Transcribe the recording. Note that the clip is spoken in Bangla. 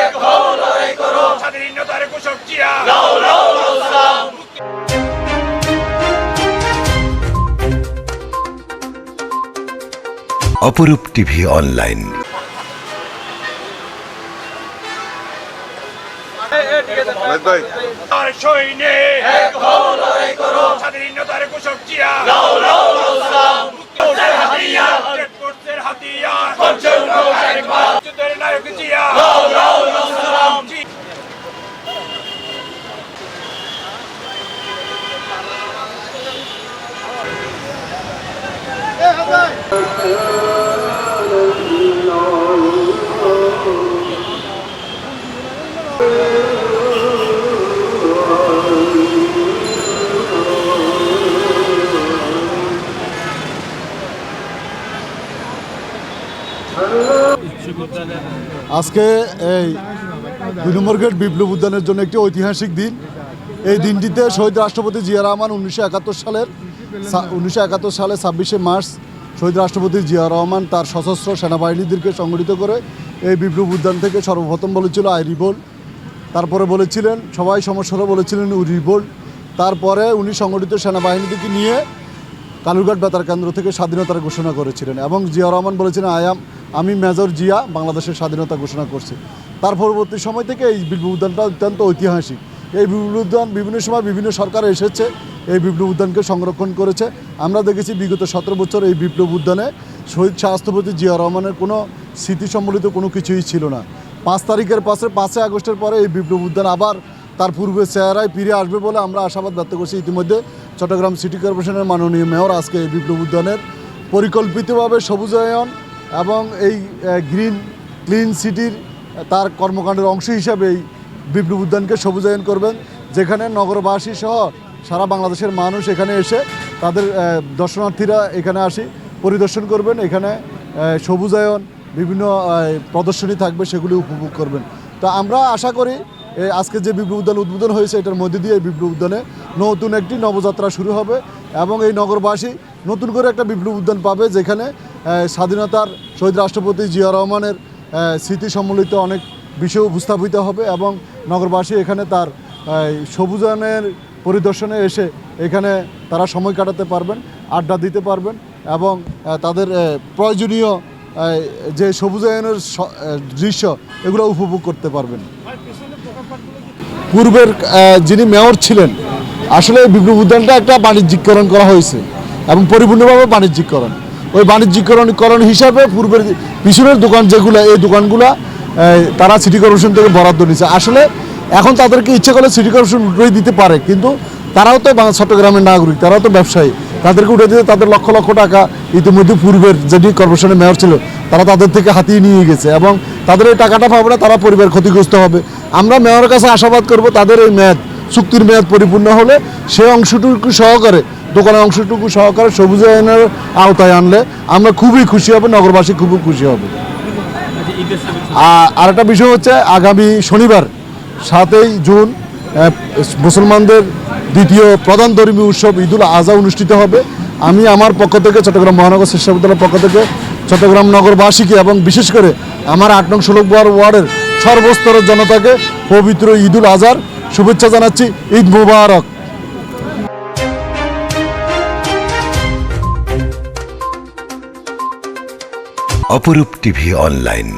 এক হও লড়াই করো। স্বাধীনতার ঘোষক জিয়া। লাও লাও লাও সালাম। অপরূপ টিভি অনলাইন। আর সৈনিক এক হও লড়াই করো। স্বাধীনতার জিয়া। লাও আজকে এই দুই নম্বর গেট বিপ্লব উদ্যানের জন্য একটি ঐতিহাসিক দিন। এই দিনটিতে শহীদ রাষ্ট্রপতি জিয়া রহমান উনিশশো একাত্তর সালের উনিশশো একাত্তর সালে ছাব্বিশে মার্চ শহীদ রাষ্ট্রপতি জিয়া রহমান তার সশস্ত্র সেনাবাহিনীদেরকে সংগঠিত করে এই বিপ্লব উদ্যান থেকে সর্বপ্রথম বলেছিল, আই রিবোল তারপরে বলেছিলেন, সবাই সমস্যারা বলেছিলেন উ রিবোল তারপরে উনি সংগঠিত সেনাবাহিনীদেরকে নিয়ে কালুরঘাট বেতার কেন্দ্র থেকে স্বাধীনতার ঘোষণা করেছিলেন এবং জিয়া রহমান বলেছিলেন আয়াম আমি মেজর জিয়া, বাংলাদেশের স্বাধীনতা ঘোষণা করছি। তার পরবর্তী সময় থেকে এই বিপ্লব উদ্যানটা অত্যন্ত ঐতিহাসিক। এই বিপ্লব উদ্যান বিভিন্ন সময় বিভিন্ন সরকার এসেছে এই বিপ্লব উদ্যানকে সংরক্ষণ করেছে। আমরা দেখেছি বিগত সতেরো বছর এই বিপ্লব উদ্যানে শহীদ স্বাস্থ্যপতি জিয়া রহমানের কোনো স্মৃতি সম্বলিত কোনো কিছুই ছিল না। পাঁচ তারিখের পাশে, পাঁচই আগস্টের পরে এই বিপ্লব উদ্যান আবার তার পূর্বে চেহারায় ফিরে আসবে বলে আমরা আশাবাদ ব্যক্ত করছি। ইতিমধ্যে চট্টগ্রাম সিটি কর্পোরেশনের মাননীয় মেয়র আজকে এই বিপ্লব উদ্যানের পরিকল্পিতভাবে সবুজায়ন এবং এই গ্রিন, ক্লিন সিটির তার কর্মকাণ্ডের অংশ হিসাবে এই বিপ্লব উদ্যানকে সবুজায়ন করবেন, যেখানে নগরবাসী সহ সারা বাংলাদেশের মানুষ এখানে এসে তাদের দর্শনার্থীরা এখানে আসি, পরিদর্শন করবেন। এখানে সবুজায়ন, বিভিন্ন প্রদর্শনী থাকবে, সেগুলি উপভোগ করবেন। তো আমরা আশা করি আজকে যে বিপ্লব উদ্যান উদ্বোধন হয়েছে, এটার মধ্যে দিয়ে এই বিপ্লব উদ্যানে নতুন একটি নবযাত্রা শুরু হবে এবং এই নগরবাসী নতুন করে একটা বিপ্লব উদ্যান পাবে, যেখানে স্বাধীনতার শহীদ রাষ্ট্রপতি জিয়া রহমানের স্মৃতি সম্বলিত অনেক বিষয় উপস্থাপিত হবে এবং নগরবাসী এখানে তার সবুজায়নের পরিদর্শনে এসে এখানে তারা সময় কাটাতে পারবেন, আড্ডা দিতে পারবেন এবং তাদের প্রয়োজনীয় যে সবুজায়নের দৃশ্য এগুলো উপভোগ করতে পারবেন। পূর্বের যিনি মেয়র ছিলেন, আসলে এই বিপ্লব উদ্যানটা একটা বাণিজ্যিককরণ করা হয়েছে এবং পরিপূর্ণভাবে বাণিজ্যিককরণ। ওই বাণিজ্যিকরণকরণ হিসাবে পূর্বের পিছনের দোকান যেগুলো, এই দোকানগুলো তারা সিটি কর্পোরেশন থেকে বরাদ্দ নিচ্ছে আসলে এখন তাদেরকে ইচ্ছে করলে সিটি কর্পোরেশন উঠেই দিতে পারে কিন্তু তারাও তো বাংলা চট্টগ্রামের নাগরিক তারাও তো ব্যবসায়ী। তাদেরকে উঠে দিতে তাদের লক্ষ লক্ষ টাকা ইতিমধ্যে পূর্বের যেটি কর্পোরেশনের মেয়র ছিল তারা তাদের থেকে হাতিয়ে নিয়ে গেছে এবং তাদের এই টাকাটা পাবে না তারা পরিবার ক্ষতিগ্রস্ত হবে। আমরা মেয়রের কাছে আশাবাদ করব তাদের এই মেয়াদ চুক্তির মেয়াদ পরিপূর্ণ হলে সে অংশটুকু সহকারে দোকানের অংশটুকু সহকারে সবুজ সবুজায়নের আওতায় আনলে আমরা খুবই খুশি হবে নগরবাসী খুবই খুশি হবে। আর আরেকটা বিষয় হচ্ছে আগামী শনিবার সাতই জুন মুসলমানদের দ্বিতীয় প্রধান ধর্মীয় উৎসব ঈদুল আজহা অনুষ্ঠিত হবে। আমি আমার পক্ষ থেকে চট্টগ্রাম মহানগর শিক্ষা বিদ্যালয়ের পক্ষ থেকে চট্টগ্রাম নগরবাসীকে এবং বিশেষ করে আমার আট নং ষোলো ওয়ার্ডের সর্বস্তরের জনতাকে পবিত্র ঈদুল আজহার শুভেচ্ছা জানাচ্ছি। ঈদ মুবারক। অপরূপ টিভি অনলাইন।